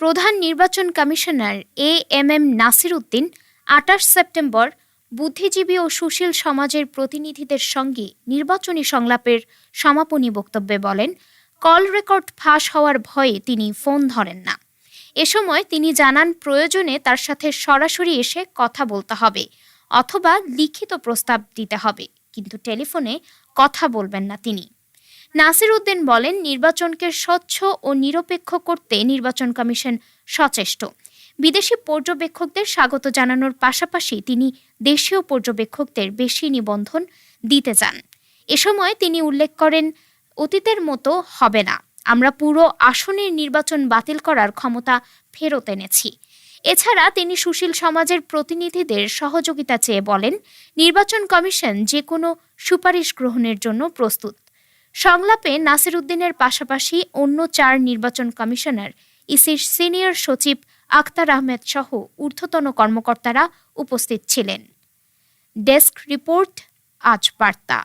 প্রধান নির্বাচন commissioner A M M Nasir Uddin আঠাশ সেপ্টেম্বর বুদ্ধিজীবী ও সুশীল সমাজের প্রতিনিধিদের সঙ্গে নির্বাচনী সংলাপের সমাপনী বক্তব্যে বলেন, কল রেকর্ড ফাঁস হওয়ার ভয়ে তিনি ফোন ধরেন না। এ সময় তিনি জানান প্রয়োজনে তার সাথে সরাসরি এসে কথা বলতে হবে অথবা লিখিত প্রস্তাব দিতে হবে, কিন্তু টেলিফোনে কথা বলবেন না তিনি। নাসির উদ্দিন বলেন, নির্বাচনকে স্বচ্ছ ও নিরপেক্ষ করতে নির্বাচন কমিশন সচেষ্ট। বিদেশি পর্যবেক্ষকদের স্বাগত জানানোর পাশাপাশি তিনি দেশীয় পর্যবেক্ষকদের বেশি নিবন্ধন দিতে চান। এ সময় তিনি উল্লেখ করেন, অতীতের মতো হবে না। আমরা পুরো আসনের নির্বাচন বাতিল করার ক্ষমতা ফেরত এনেছি। এছাড়া তিনি সুশীল সমাজের প্রতিনিধিদের সহযোগিতা চেয়ে বলেন, নির্বাচন কমিশন যে কোনো সুপারিশ গ্রহণের জন্য প্রস্তুত। সংলাপে নাসির উদ্দিনের পাশাপাশি অন্য চার নির্বাচন কমিশনার, ইসির সিনিয়র সচিব আখতার আহমেদ সহ ঊর্ধ্বতন কর্মকর্তারা উপস্থিত ছিলেন। ডেস্ক রিপোর্ট, আজ বার্তা।